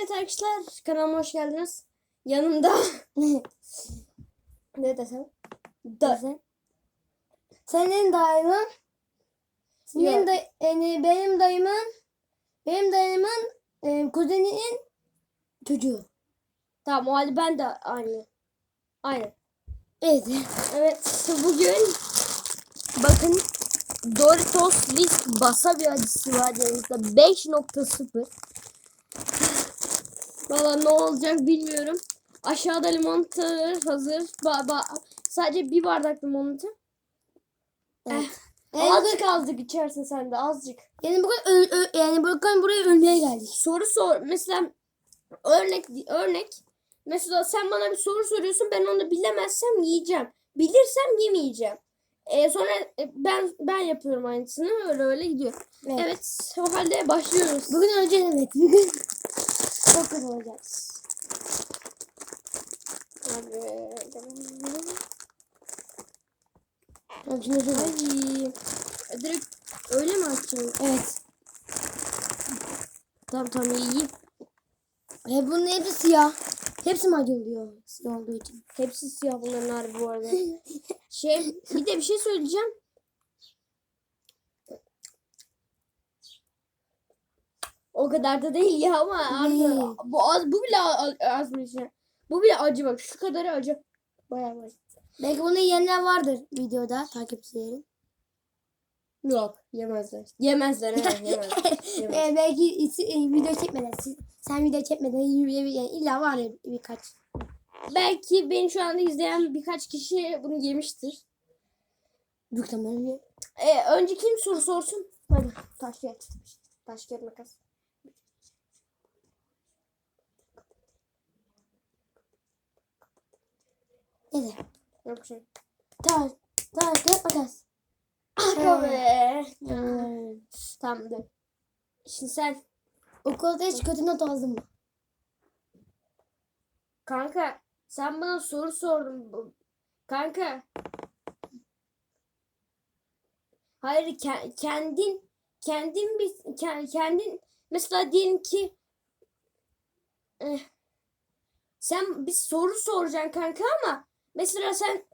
Evet arkadaşlar kanalıma hoş geldiniz. Yanımda ne desem? Da Desem. Senin dayımın senin day yani benim dayımın benim dayımın e, kuzeninin çocuğu. tamam o halde ben de aynı. Aynı. Evet. Evet bugün bakın Doritos Risk Wasabi acısı var yanımızda 5.0 Valla ne olacak bilmiyorum. Aşağıda limonata hazır. Ba ba sadece bir bardak limonata. evet. Eh, Yani, azıcık azıcık içersin sen de azıcık. yani bugün yani bugün buraya ölmeye geldik. soru sor. Mesela örnek örnek. Mesela sen bana bir soru soruyorsun. Ben onu bilemezsem yiyeceğim. Bilirsem yemeyeceğim. Ee, sonra e, ben ben yapıyorum aynısını. Öyle öyle gidiyor. Evet. Evet. O halde başlıyoruz. Bugün öleceğiz evet. Bugün kötü olacağız. Şimdi şöyle. Ay. Direkt öyle mi açacağım? Evet. Tamam tamam iyi. E bunun hepsi siyah. Hepsi mi acı oluyor siyah olduğu için? Hepsi siyah bunların harbi bu arada. Şey bir de bir şey söyleyeceğim. O kadar da değil ya ama harbi bu az bu bile az, az bir şey. Bu bile acı bak şu kadarı acı. Bayağı bayağı. Belki bunu yiyenler vardır videoda takipçilerim. Yok yemezler. Yemezler evet yemezler. Yemez. E, belki e, video çekmeden siz, sen video çekmeden yani illa var ya birkaç. Belki beni şu anda izleyen birkaç kişi bunu yemiştir. Büyük ihtimalle. Ee, önce kim soru sorsun? Hadi taş kağıt. Taş kağıt makas. Evet. Yok şey. Taş, taş, kağıt, makas. Aga be. Hmm. Tamam dur. Şimdi sen Okulda hiç kötü not aldın mı? kanka sen bana soru sordun. Kanka. Hayır ke- kendin kendin bir ke- kendin mesela diyelim ki eh, sen bir soru soracaksın kanka ama mesela sen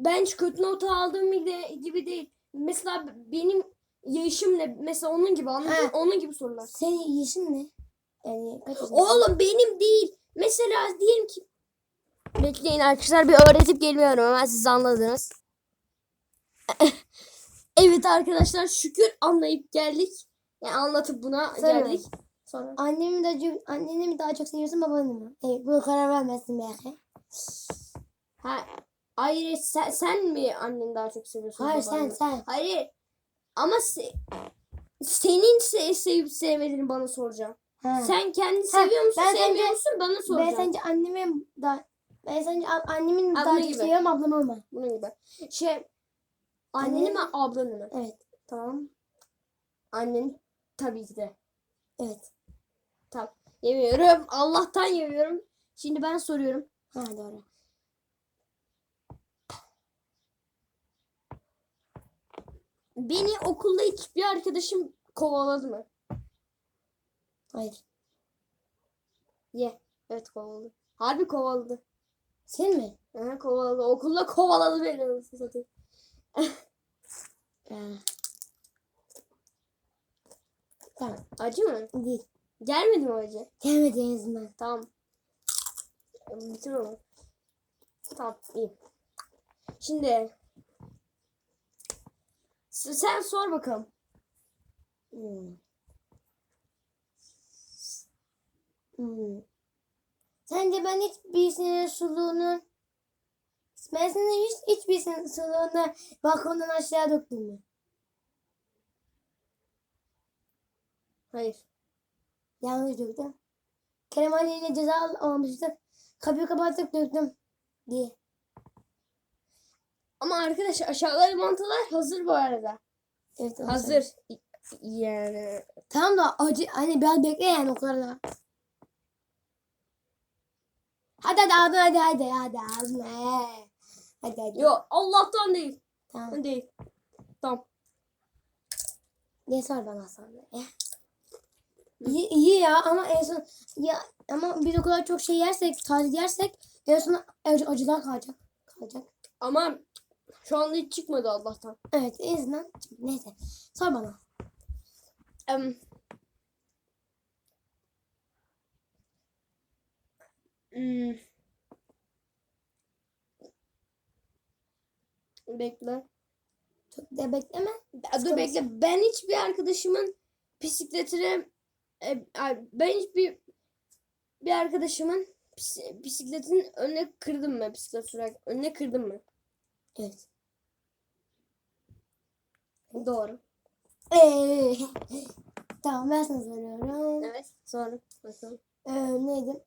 ben hiç kötü not aldım gibi, değil. Mesela benim yaşım ne? Mesela onun gibi anladın mı? Onun gibi sorular. Senin yaşın ne? Yani kaç yaşındasın? Oğlum benim değil. Mesela diyelim ki Bekleyin arkadaşlar bir öğretip geliyorum hemen siz anladınız. evet arkadaşlar şükür anlayıp geldik. Yani anlatıp buna Sonra. geldik. Sonra. Annemi mi daha çok, anneni mi daha çok seviyorsun babanı mı? Evet, bu karar vermezsin belki. Ha, hayır sen, sen mi anneni daha çok seviyorsun? Hayır babanı sen sen. Hayır. Ama se- senin se- sevip sevmediğini bana soracağım. Ha. Sen kendini seviyor musun, ben sevmiyor sence- musun bana ben soracağım. sence annemi daha ben sence annemin Abla daha çok gibi. seviyorum ablamı mı? Bunun gibi. Şey anneni mi ablanı mı? Evet. Tamam. Annen tabii ki de. Evet. Tamam. Yemiyorum. Allah'tan yemiyorum. Şimdi ben soruyorum. Ha doğru. Beni okulda hiçbir arkadaşım kovaladı mı? Hayır. Ye. Evet kovaladı. Harbi kovaladı. Sen mi? Aha, kovaladı. Okulda kovaladı beni. Nasıl satayım. Ha. Tamam. Acı mı? Değil. Gelmedi mi acı? Gelmedi en azından. Tamam. Bitir onu. Tamam iyi. Şimdi sen sor bakalım. Hmm. Hmm. Sence ben hiçbirisinin suluğunu ben senin hiç hiçbirisinin suluğunu balkondan aşağı döktüm mü? Hayır. Yanlış döktüm. Kerem ile ceza al- almıştık. Kapıyı kapattık döktüm diye. Ama arkadaşlar aşağıları mantılar hazır bu arada. Evet, Hazır. Yani. Tamam da acı hani biraz bekle yani o kadar da. Hadi hadi hadi hadi hadi hadi ağzına. Hadi hadi. Yok Allah'tan değil. Tamam. Değil. Tamam. Ne sor bana sonra. Ya. İyi, iyi ya ama en son ya ama biz o kadar çok şey yersek, taze yersek en son acı, acılar kalacak. Kalacak. Ama şu anda hiç çıkmadı Allah'tan. Evet en azından neyse. Sor bana. Em, hmm. Bekle. Çok da bekleme. Dur bekle. Ben hiçbir arkadaşımın bisikletine e, ben hiçbir bir arkadaşımın bis- bisikletinin önüne kırdım mı? Bisiklet sürerken önüne kırdım mı? Evet. Doğru. Ee, tamam ben sana soruyorum. Evet. Sonra bakalım. Ee, neydi?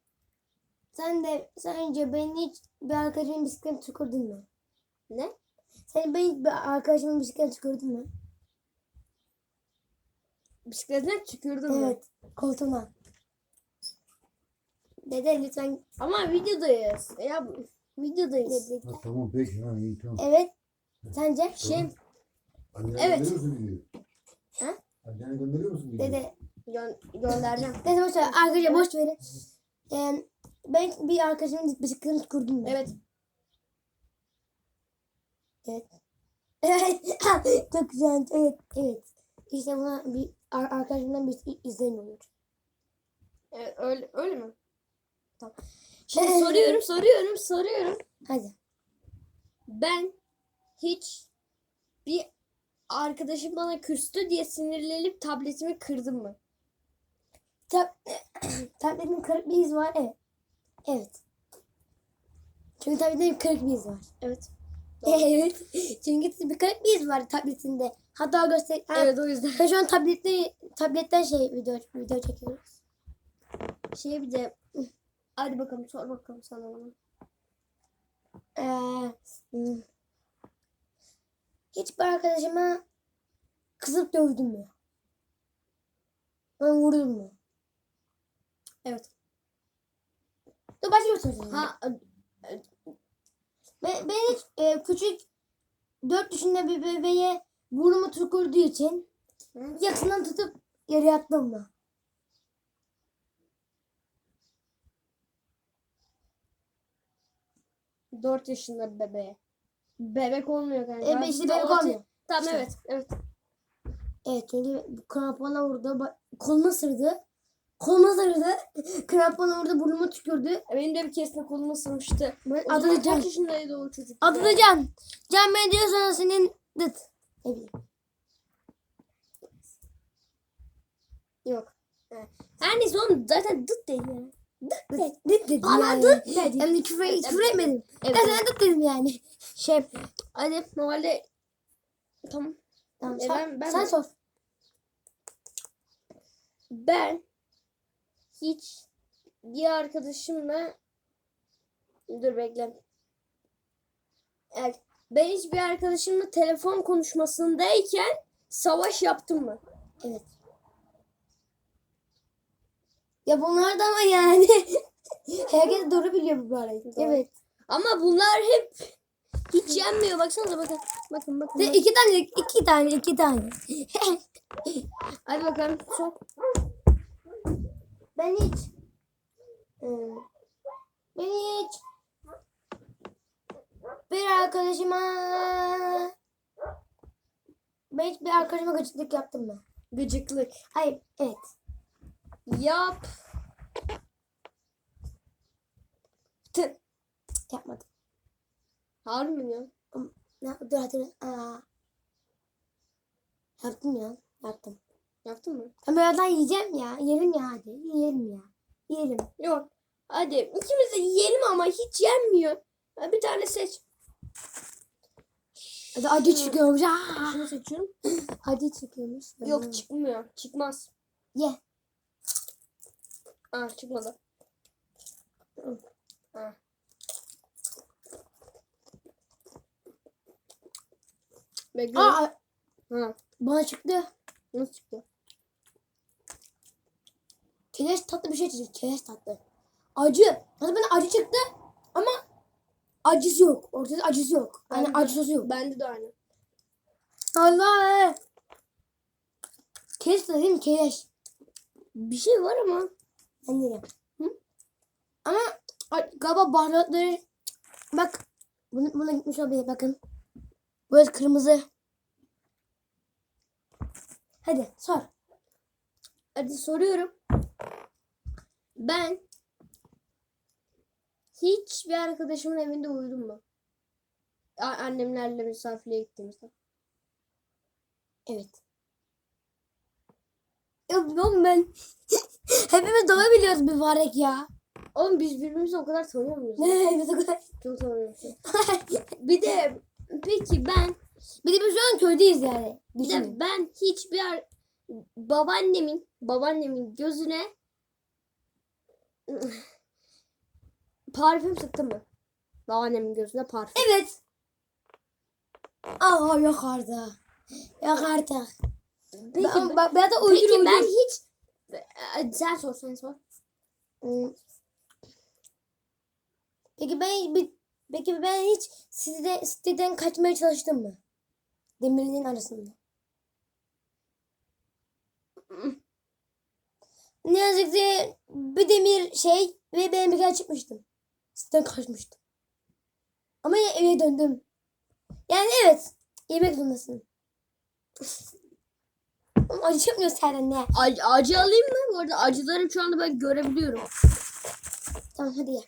Sen de sence ben hiç bir arkadaşımın bisikletini tükürdün mü? Ne? Sen ben hiç bir arkadaşımın bisikletini tükürdün mü? Bisikletine tükürdüm mü? Evet. Koltuğuna. Dede lütfen. Ama videodayız. Ya bu- videodayız. Ha, tamam peki ha iyi tamam. Evet. Sence? Şey Annene Evet. gönderiyor musun videoyu? Ha? Annene gönderiyor musun videoyu? Dede. gö- göndereceğim. Neyse boş ver. Arkadaşlar boş verin. Ee, ben bir arkadaşımın bisikletini tükürdüm mü? Evet. Evet. Çok güzel. Evet. Evet. İşte buna bir ar- arkadaşımdan bir izlenim olur. Evet, öyle öyle mi? Tamam. Şimdi soruyorum, soruyorum, soruyorum. Hadi. Ben hiç bir arkadaşım bana küstü diye sinirlenip tabletimi kırdım mı? Tab tabletin kırık bir iz var. Evet. Evet. Çünkü tabletin kırık bir iz var. Evet. Evet. Çünkü bir kırık bir iz var tabletinde. Hatta göster. Evet o yüzden. Ben şu an tablette, tabletten şey video, video çekiyoruz. Şey bir de hadi bakalım sor bakalım sana bana. Ee, hmm. Hiçbir arkadaşıma kızıp dövdün mü? Ben vurdum mu? Evet. Dur başka bir soru. Ha Ben, ben hiç e, küçük 4 yaşında bir bebeğe burnumu tükürdüğü için yakasından tutup yere attım mı? dört yaşında bir bebeğe. Bebek olmuyor kanka. E, işte bebek olmuyor. Tamam İşte. evet. Evet. Evet çünkü krampona vurdu. Koluma sırdı. Koluma sırdı. krampona vurdu burnumu tükürdü. Benim de bir keresinde. Ben O zaman adı da Can. kaç yaşındaydı o çocuk? Adı da Can. Can beni diyorsan senin dıt. Ne bileyim. Yok. Evet. Her neyse oğlum zaten dıt değil yani. Dıt dedim Ama yani. dıt dedi. De küfür, küfür etmedim. Evet. Ben sana dıt dedim yani. Şey hadi normalde tamam. Tamam, E, ben- ben sen mi? sor. Ben hiç bir arkadaşımla dur bekle. Evet, ben hiç bir arkadaşımla telefon konuşmasındayken savaş yaptım mı? Evet. Ya bunlar da ama yani. Herkes doğru biliyor bu arayı. Evet. Ama bunlar hep hiç yenmiyor. Baksanıza bakın. Bakın bakın. Bakın. iki tane, iki tane, iki tane. Hadi bakalım. Sor. ben hiç e, ben hiç bir arkadaşıma ben hiç bir arkadaşıma gıcıklık yaptım mı? Gıcıklık. Hayır, evet. Yap. Tı. Yapmadım. Harbi mi ya? Ne, dur hatırla. Aa. Yaptım ya. Yaptım. Yaptın mı? Ben birazdan yiyeceğim ya. Yerim ya hadi. Yiyelim ya. Yiyelim. Yok. Hadi ikimiz de yiyelim ama hiç yenmiyor. Bir tane seç. Hadi acı çıkıyormuş. Aa. Şunu seçiyorum. Acı çıkıyormuş. Yok çıkmıyor. Çıkmaz. Ye. Aa çıkmadı. Aa. Bekle. Aa, Ha. bana çıktı. Nasıl çıktı? Keleş tatlı bir şey çıktı. Keleş tatlı. Acı. Aslında bana acı çıktı ama acısı yok. Ortada acısı yok. Yani acı sosu yok. Bende de aynı. Allah. Keleş tadı değil mi? Keleş. Bir şey var ama. De Hı? Ama galiba baharatları bak bunu, buna gitmiş olabilir bakın. Böyle kırmızı. Hadi sor. Hadi soruyorum. Ben hiç bir arkadaşımın evinde uyudum mu? Annemlerle misafirliğe gittiğimizde. Evet. Oğlum ben hepimiz doğru biliyoruz mübarek ya. Oğlum biz birbirimizi o kadar tanıyor muyuz? Ne biz o kadar. Çok tanıyoruz. Bir de peki ben Bir de biz şu an köydeyiz yani. bir de ben hiçbir ar- babaannemin babaannemin gözüne parfüm sıktım mı? Babaannemin gözüne parfüm. Evet. Aa yok artık. Peki, ben, bak ben de uydur peki uydur. ben hiç Ee, sen sor sen sor. Hmm. Peki ben bir, peki ben hiç sizde siteden kaçmaya çalıştım mı? Demirlerin arasında. Ne yazık ki bir demir şey ve ben bir kere çıkmıştım. Siteden kaçmıştım. Ama eve döndüm. Yani evet. Yemek zorundasın. Oğlum Acı yapmıyor senden ne? Ac- acı alayım mı? Bu arada acıları şu anda ben görebiliyorum. Tamam hadi ye.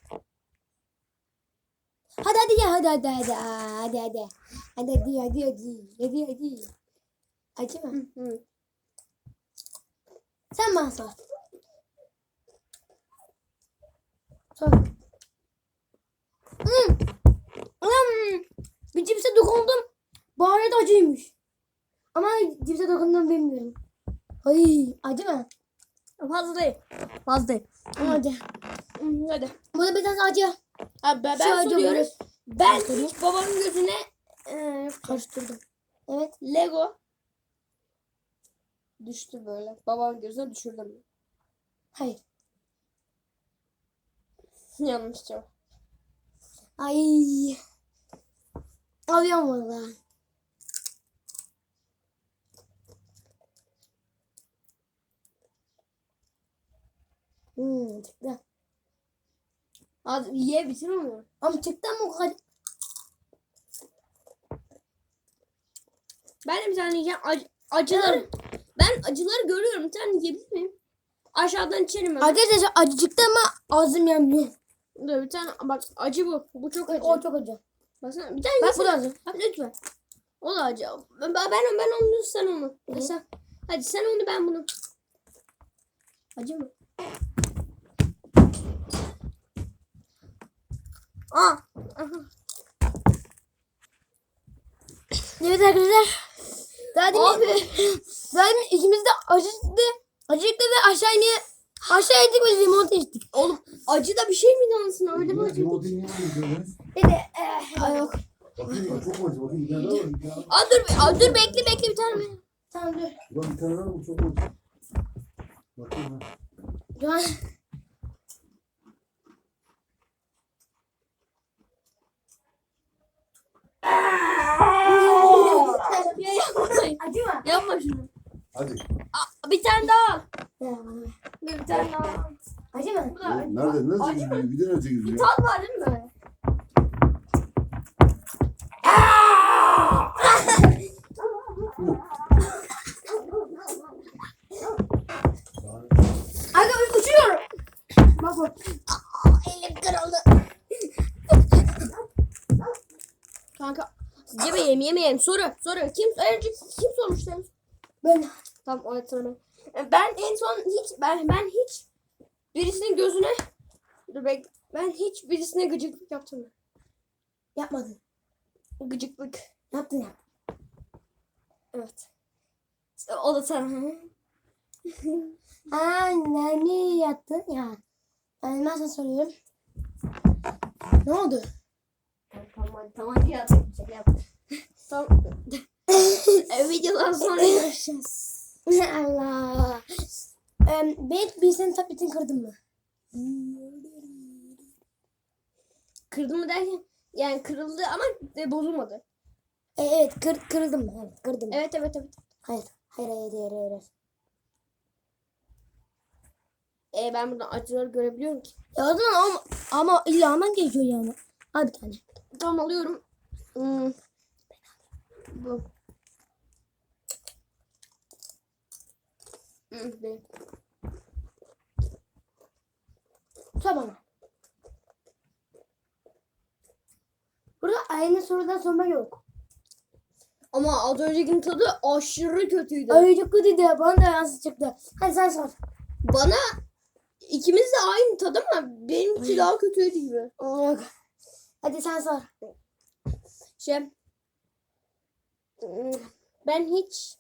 Hadi hadi ye hadi hadi hadi hadi hadi. Hadi hadi hadi hadi hadi hadi. Acı mı? Hı hı. Sen bana sor. Sor. Hmm. Hmm. Bir cipse dokundum. Baharat acıymış. Ama cipse dokundum bilmiyorum. Ay acı mı? Fazla değil. Fazla değil. Ama acı. Hadi. Bu da biraz acı. Abi ben, ben acı soruyorum. biraz Ben babamın gözüne e, Karıştırdım. Evet. Lego düştü böyle. Babamın gözüne düşürdüm. Hayır. Yanlış cevap. Ay. Alıyorum valla. Hmm, çıktı. Hadi ye bitir onu. Ama çıktı ama o kadar. Ben de bir tane yiyeceğim. Ac- acıları. Ben acıları görüyorum. Bir tane yiyebilir miyim? Aşağıdan içerim hemen. Arkadaşlar acı çıktı ama ağzım yanmıyor. Dur bir tane bak acı bu. Bu çok acı. O çok acı. Baksana bir tane Bak yesene. bu da acı. Bak lütfen. O da acı. Ben, ben, ben onu sen onu. Hı. Sen, hadi sen onu ben bunu. Acı mı? Aa. Aha. Evet arkadaşlar. Daha demin, demin ikimiz de acı çıktı. Acı çıktı ve aşağı iniyor. Aşağı indik ve limonata içtik. Oğlum acı da bir şey mi dansın öyle mi acı? Limonatayı niye alıyorsunuz? Eh, ay yok. Bakayım bak çok acı. Bakayım bir tane daha var. Bir tane daha var. Aa dur, aa, dur bekle bekle bir tane. Tamam dur. Ulan bir tane daha var. Çok acı. Bakayım ha. Şu Ya yapma. mı? Yapma şunu. Hadi. Aa, bir tane daha. al. Bir tane daha. al. Acı mı? Bu da acı. Nerede? Nasıl Acı gidiyor? Bir de nasıl gidiyor? Tat var değil mi? Aga yemeyelim yemeyelim. Soru soru. Kim önce kim sormuştu? Ben Tamam o sonra. Ben en son hiç ben ben hiç birisinin gözüne dur bek ben hiç birisine gıcıklık yaptım mı? yapmadım. Gıcıklık. Yaptın ya. Evet. O da. Aa ne yattın ya? Ben sana soruyorum. Ne oldu? Tamam tamam hadi yap. Şaka yap. Tamam. e, videodan sonra görüşeceğiz. Allah. Ee, ben bir senin tabletini kırdım mı? Kırdım mı derken yani kırıldı ama e, bozulmadı. E, evet kır, kırıldım? Evet kırdım. Evet evet evet. Hayır. Hayır hayır hayır hayır. E, ben buradan acıları görebiliyorum ki. Ya o zaman ama, ama illa alman gerekiyor yani. Al bir tane. Tamam alıyorum. Hmm. Bu. Bana. Burada aynı sorudan sorma yok. Ama az öncekinin tadı aşırı kötüydü. Ay çok kötüydü. Bana da yansız çıktı. Hadi sen sor. Bana ikimiz de aynı tadı ama benimki daha kötüydü gibi. Hadi sen sor. Şey ben hiç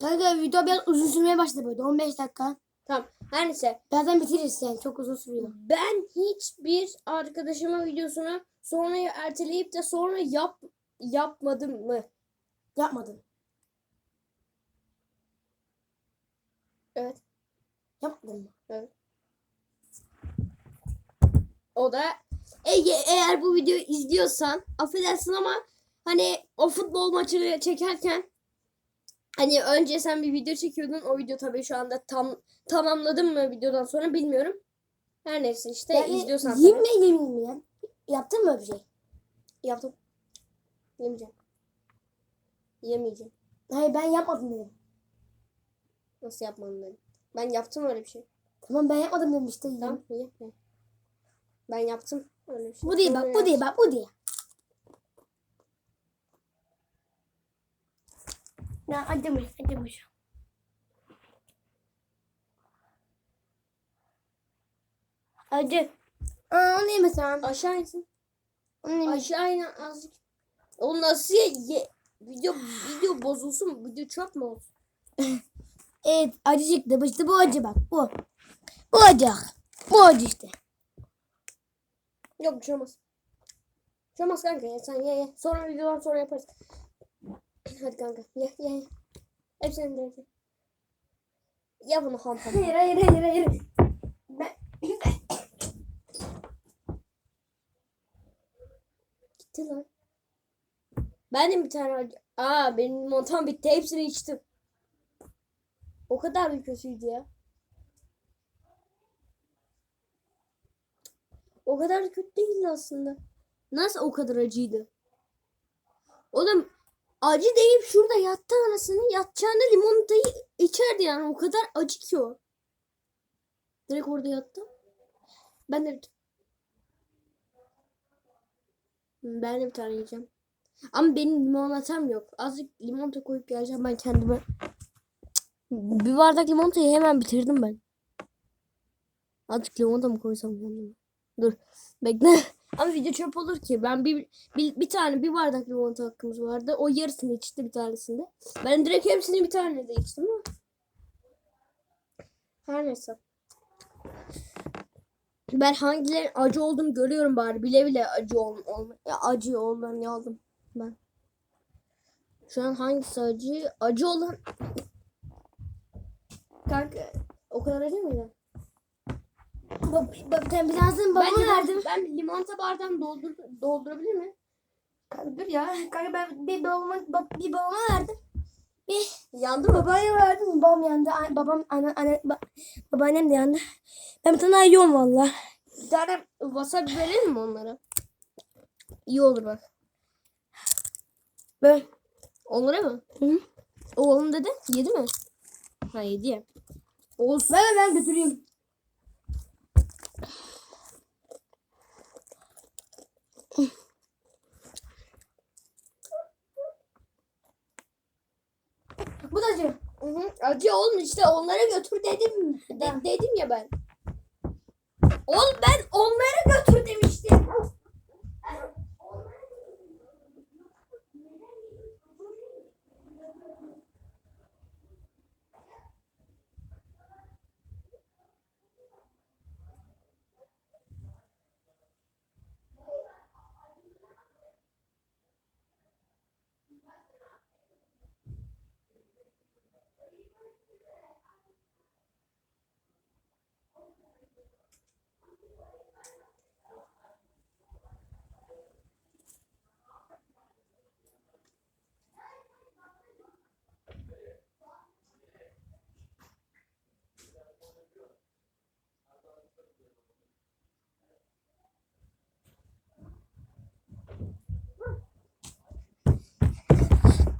Kanka video biraz uzun sürmeye başladı böyle. 15 dakika. tamam her neyse Birazdan bitiririz yani. Çok uzun sürüyor. ben hiçbir arkadaşıma videosunu sonra erteleyip de sonra yap yapmadım mı? Yapmadın. Evet. Yapmadın mı? O da Ege eğer bu videoyu izliyorsan affedersin ama hani o futbol maçını çekerken hani önce sen bir video çekiyordun. O video tabii şu anda tam tamamladım mı videodan sonra bilmiyorum. Her neyse işte Yani izliyorsan yiyeyim mi yemeyeyim mi ya? Yaptın mı bir şey? yaptım. Yemeyeceğim. Yemeyeceğim. Hayır ben yapmadım dedim. Nasıl yapmam dedim. Ben yaptım öyle bir şey. Tamam ben yapmadım dedim işte. Tamam ye. Ben yaptım öyle bir şey. Bu değil bak bu değil bak bu değil. Ya acımış acımış. Acı. Aa onu yemesem. Aşağı insin. Onu yemesem. Aşağı in azıcık. O nasıl ye? ye- Video video bozulsun. Video çöp mü olsun? Evet acı çıktı. İşte bu acı bak bu. Bu acı. Bu acı işte. Yok bir şey olmaz. Bir şey olmaz kanka ya sen ye ye. Sonra videodan sonra yaparız. Hadi kanka ye ye. Hepsini de ye. Ye bunu ham ham. Hayır hayır hayır hayır. Ben... Gitti lan. Ben de bir tane. Aa benim limontam bitti. Hepsini içtim. O kadar bir kötüydü ya. O kadar da kötü değildi aslında. Nasıl o kadar acıydı? Oğlum acı deyip şurada yattı anasını yatacağında limonatayı içerdi yani. O kadar acı ki o. Direkt orada yattı. Ben de bir ben de bir tane yiyeceğim. Ama benim limonatam yok. Azıcık limonata koyup geleceğim ben kendime. Bir bardak limonatayı hemen bitirdim ben. Azıcık limonata mı koysam kendime? Dur. Bekle. Ama video çöp olur ki. Ben bir, bir, bir tane bir bardak limonata hakkımız vardı. O yarısını içti bir tanesinde. Ben direkt hepsini bir tane de içtim ama. Her neyse. Ben hangilerin acı olduğunu görüyorum bari. Bile bile acı ol, olma, ya acı olanı aldım ben. Şu an hangisi acı? Acı olan Kanka o kadar acı mıydı? Sen bir tanesini babama ben, verdim. Ben limonata bardağını doldur, doldurabilir miyim? Kanka dur ya. Kanka ben bir babama, bab, bir babama verdim. Yandı mı? Babaya verdim. Babam yandı. Ay, babam anne, anne, ba, babaannem de yandı. Ben bir tane daha yiyorum valla. Bir tane wasabi verelim mi onlara? İyi olur bak. Böyle. Onlara mı? Hı. Oğlum dedi. Yedi mi? Ha yedi ya. Olsun. Ben ben götüreyim. Bu da acı. Hı hı. Acı oğlum işte onlara götür dedim. De- dedim ya ben. Oğlum ben onlara götür demiştim.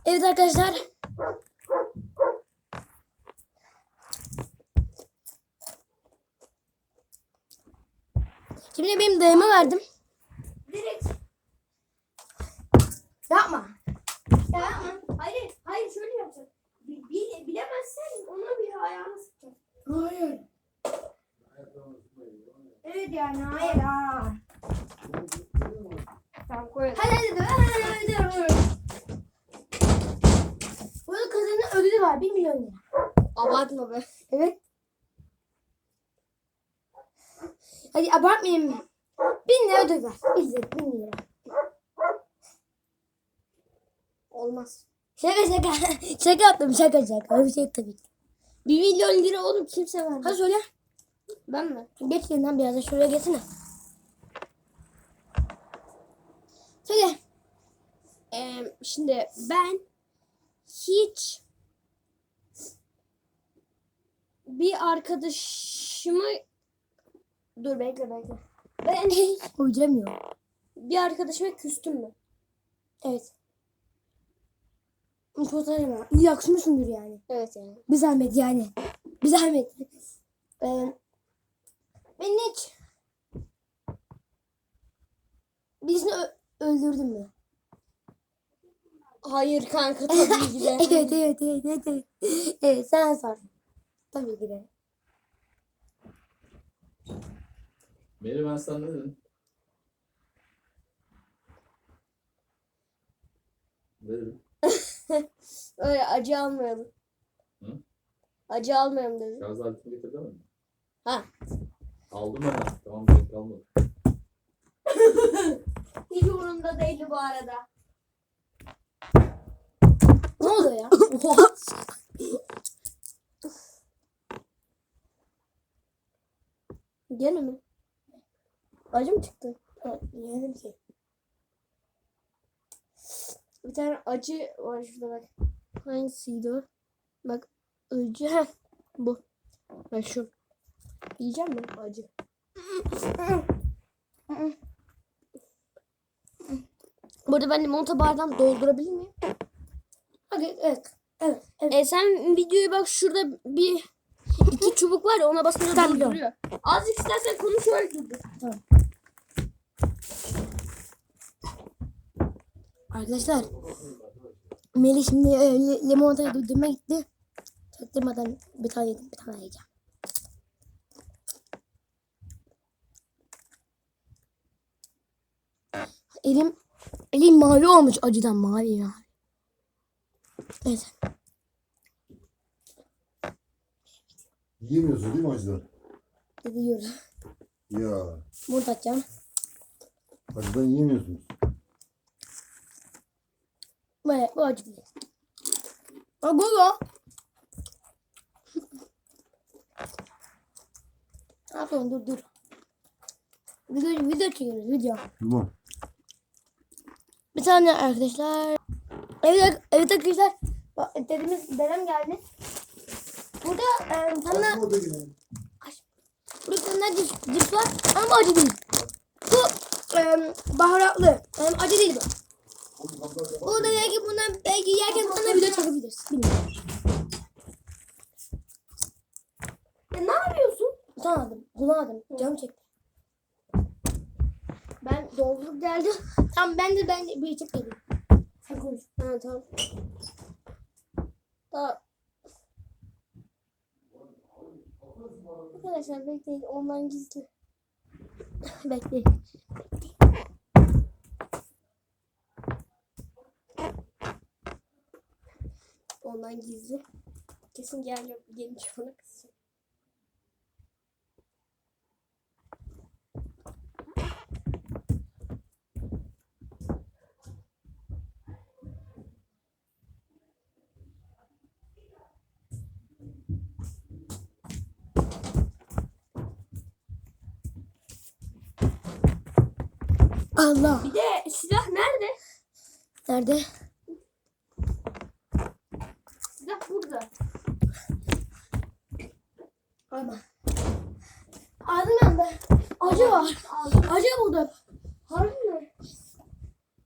Evet arkadaşlar. Şimdi benim dayıma verdim. Direkt. Yapma. Ya yapma. Hayır, hayır şöyle yapacağım. Bil, bil- bilemezsen ona bir ayağını sıkacağım. Hayır. Evet yani hayır ha. Tamam koy. Hadi hadi hadi hadi hadi. hadi. Burada kazanan ödülü var 1 milyon lira. Abartma be. Evet. Hadi abartmayayım. 1000 lira ödül. İzzet 1000 lira. Olmaz. Şaka şaka. şaka yaptım şaka şaka. Öyle bir şey tabii ki. Bir milyon lira oğlum kimse vermez. Hadi söyle. Ben mi? Geç yeniden biraz da şuraya geçsene. Söyle. Ee, şimdi ben hiç bir arkadaşımı dur bekle bekle. Ben Uyduramıyorum. bir arkadaşıma küstüm mü? Evet. Fotoğrafı var. İyi yakışmışsındır yani. Evet yani. Bir zahmet yani. Bir zahmet. Ee, ben hiç birisini ö- öldürdün mü? Hayır kanka tabii ki de. evet, evet, evet, evet, evet. Evet, sen sor. Tabii ki de. Meri ben sana ne dedim? Ne dedim? Öyle acı almayalım. Hı? Acı almayalım dedim. Şarj aletini getirdin mi? Ha. Aldım ben. Tamam gerek kalmadı. Hiç umurumda değildi bu arada. Ne oldu ya? Gene mi? Acı mı çıktı? Yedim ki. Bir tane acı var şurada bak. Hangisiydi o? Bak acı. Heh, bu. Bak şu. Yiyeceğim mi? Acı. Burada ben limonata bardağını doldurabilir miyim? Hadi, evet. Evet, evet. E sen videoyu bak şurada bir iki çubuk var ya ona basınca Tamam, dolduruyor. Azıcık istersen konuş öyle durdur. Arkadaşlar Melih şimdi e, li- limonatayı durdurmaya gitti. Çaktırmadan bir tane yedim bir tane yiyeceğim. Elim elim mavi olmuş acıdan mavi ya. Evet. Yiyemiyorsun değil mi acıdan? Yiyoruz. Ya Burada atacağım. acıdan yiyemiyorsunuz. Böyle bu acı değil. Ne yapıyorsun dur dur. Video, video çekiyoruz video. Limon. Bir tane arkadaşlar. Evet, evet arkadaşlar. Dedemiz, dedem geldi. Burada e, da yine. burada tane cips, var ama acı değil. Bu e, baharatlı. Yani acı değil bu. Burada belki bundan belki yerken bundan video çekebiliriz. Bilmiyorum. Ya ne yapıyorsun? Utanadım, bulamadım. Canım çekti. Ben doldurup geldim. Tamam ben de ben bir içip geleyim. Sen konuş. Ha tamam. Daha... Arkadaşlar bekleyin ondan gizli. Bekleyin. Ondan gizli. Kesin gel gelince bana kızacak. Allah. Bir de silah nerede? Nerede? Silah burada. Ama. Ağzım yandı. Acı var. Acı buldum. Harbi mi?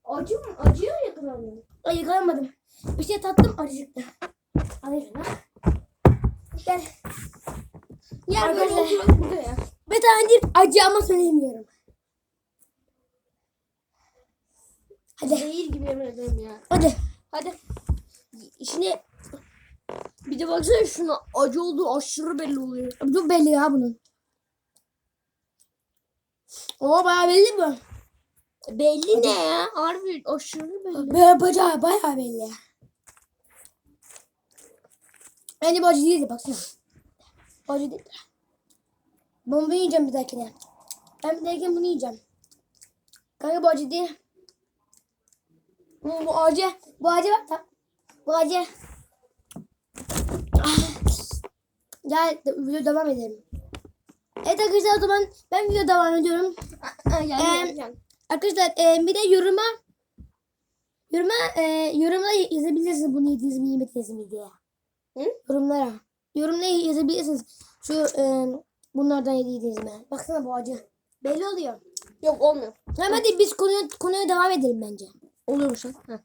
Acı mı? Acıya yakalandın? Ay yakalanmadım. Bir şey tattım acıktı. Alayım şunu. Gel. Yer böyle Arkadaşlar. Bir tane değil acı ama söyleyemiyorum. Hadi. Değil gibi yemin ederim ya. Hadi. Hadi. Şimdi bir de baksana şuna acı olduğu aşırı belli oluyor. Çok belli ya bunun. Oo bayağı belli bu. Belli ne ya? Harbi aşırı belli. Böyle bayağı bayağı belli. Bence bu acı değildi baksana. Bu acı değil. Ben bunu yiyeceğim bir dahakine. Ben bir dahakine bunu yiyeceğim. Kanka bu acı değil. Bu, bu acı. Bu acı bak. bak. Bu acı. Ah. Gel de- video devam edelim. Evet arkadaşlar o zaman ben video devam ediyorum. Gel, gel, gel. Arkadaşlar e, bir de yoruma yoruma e, yorumla yazabilirsiniz bunu yediniz mi yemediniz mi diye. Hı? Yorumlara. Yorumla yazabilirsiniz. Şu e, bunlardan yediniz mi? Baksana bu acı. Belli oluyor. Yok olmuyor. Tamam hadi biz konuya, konuya devam edelim bence. Oluyormuş lan. Ha.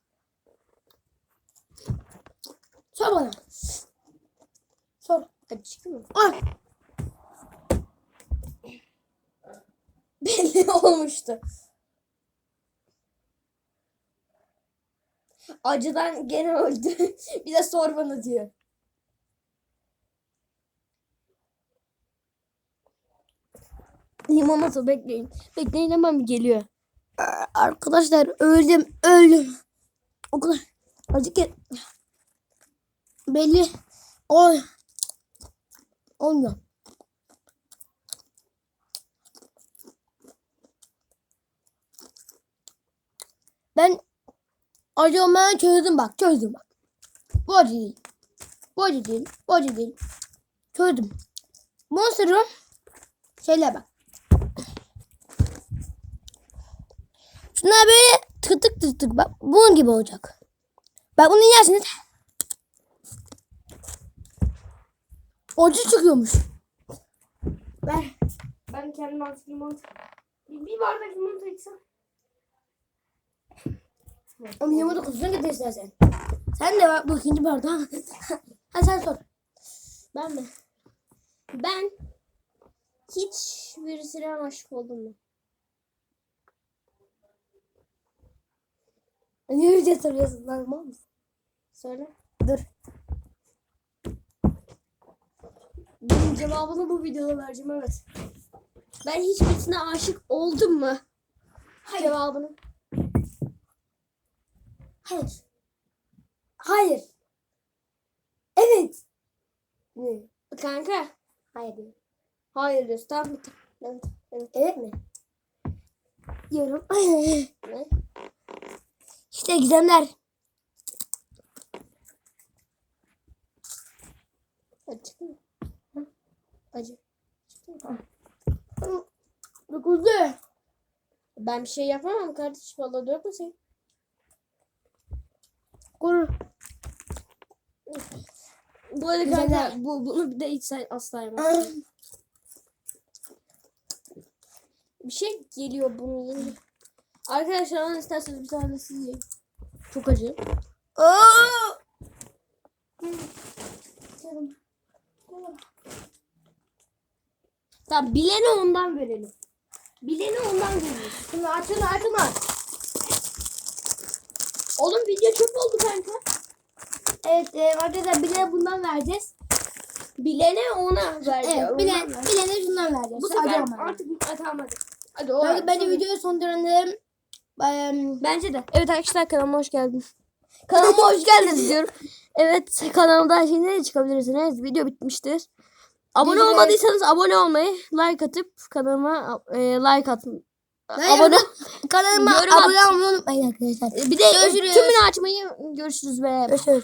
Sor bana. Sor. Hadi çıkıyor mu? Al. Belli olmuştu. Acıdan gene öldü. bir de sor bana diyor. Limonata bekleyin. Bekleyin hemen geliyor. Arkadaşlar öldüm öldüm. O kadar acı ki belli. Oy. Olmuyor. Ben acı olmayan çözdüm bak çözdüm bak. Bu acı değil. Bu acı değil. Bu acı değil. Çözdüm. Monster'ın şeyler bak. Şunlar böyle tık tık tık tık bak bunun gibi olacak. Bak bunu yersiniz. Acı çıkıyormuş. Ver. Ben kendim artık limonata. Bir, bir bardak limonata içsem. Ama yumurta kutusuna getir istersen. Sen de bak bu ikinci bardağı. ha sen sor. Ben mi? Ben hiç birisine aşık oldum mu? Niye öyle soruyorsun lan mal? Söyle. Dur. Benim cevabını bu videoda vereceğim evet. Ben hiç birisine aşık oldum mu? Hayır. Cevabını. Hayır. Hayır. Evet. Ne? Kanka. Hayır. Hayır diyorsun. Tamam? Evet. Evet. Mi? Diyorum. Ne? İşte gizemler. Çıktı mı? Acı. Dokuzdu. Ben bir şey yapamam kardeşim. Valla dökme sen. Kur. Bu arada kanka bu, bunu bir de hiç sen asla yemezsin. Bir şey geliyor bunun yeni. Arkadaşlar onu isterseniz bir tane siz yiyin. Çok acı. Oo. Tamam bilene ondan verelim. Bilene ondan verelim. Şunu aç şunu aç. Oğlum video çöp oldu kanka. Evet e, arkadaşlar bile bundan vereceğiz. Bilene ona vereceğiz. Evet bile, bilene şundan vereceğiz. Bu Acı sefer olmayan. artık ha, tamam hadi. Hadi o. Bence, bence videoyu sonlandıralım. Eee, Bence de. Evet arkadaşlar kanalıma hoş geldiniz. Kanalıma hoş geldiniz diyorum. Evet kanalımda şimdi ne çıkabilirsiniz? Video bitmiştir. Abone Video- olmadıysanız abone olmayı, like atıp kanalıma e, like atın. Abone Kanalıma Yorum abone at. olmayı unutmayın arkadaşlar. bir de Görüşürüz. tümünü açmayı görüşürüz be. Görüşürüz.